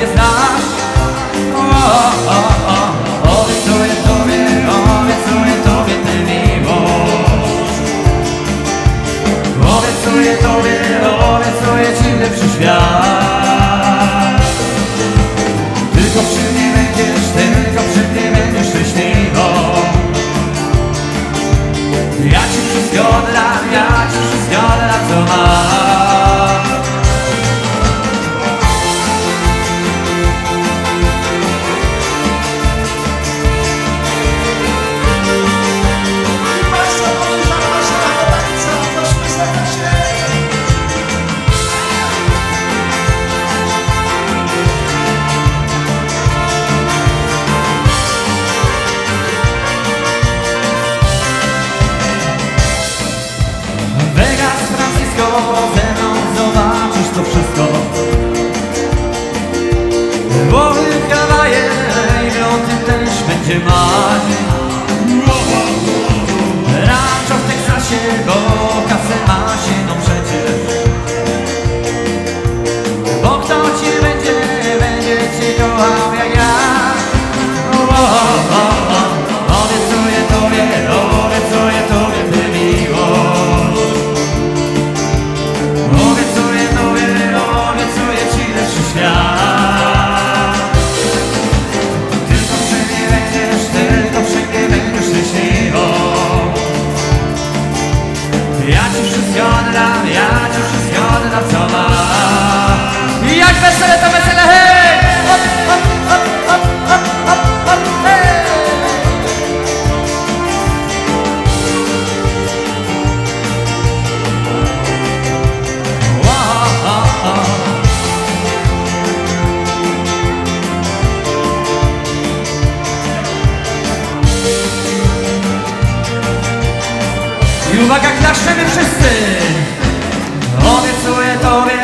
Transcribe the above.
nie znasz. O, o, o, o. Obiecuję tobie, obiecuję tobie tę miłość Obiecuję tobie, obiecuję ci lepszy świat. Tylko przy mnie będziesz, tylko przy mnie będziesz szczęśliwą. Ja ci wszystko oddam, ja ci wszystko oddam co mam 些埋。I uwaga, klaszczemy wszyscy. Obiecuję Tobie,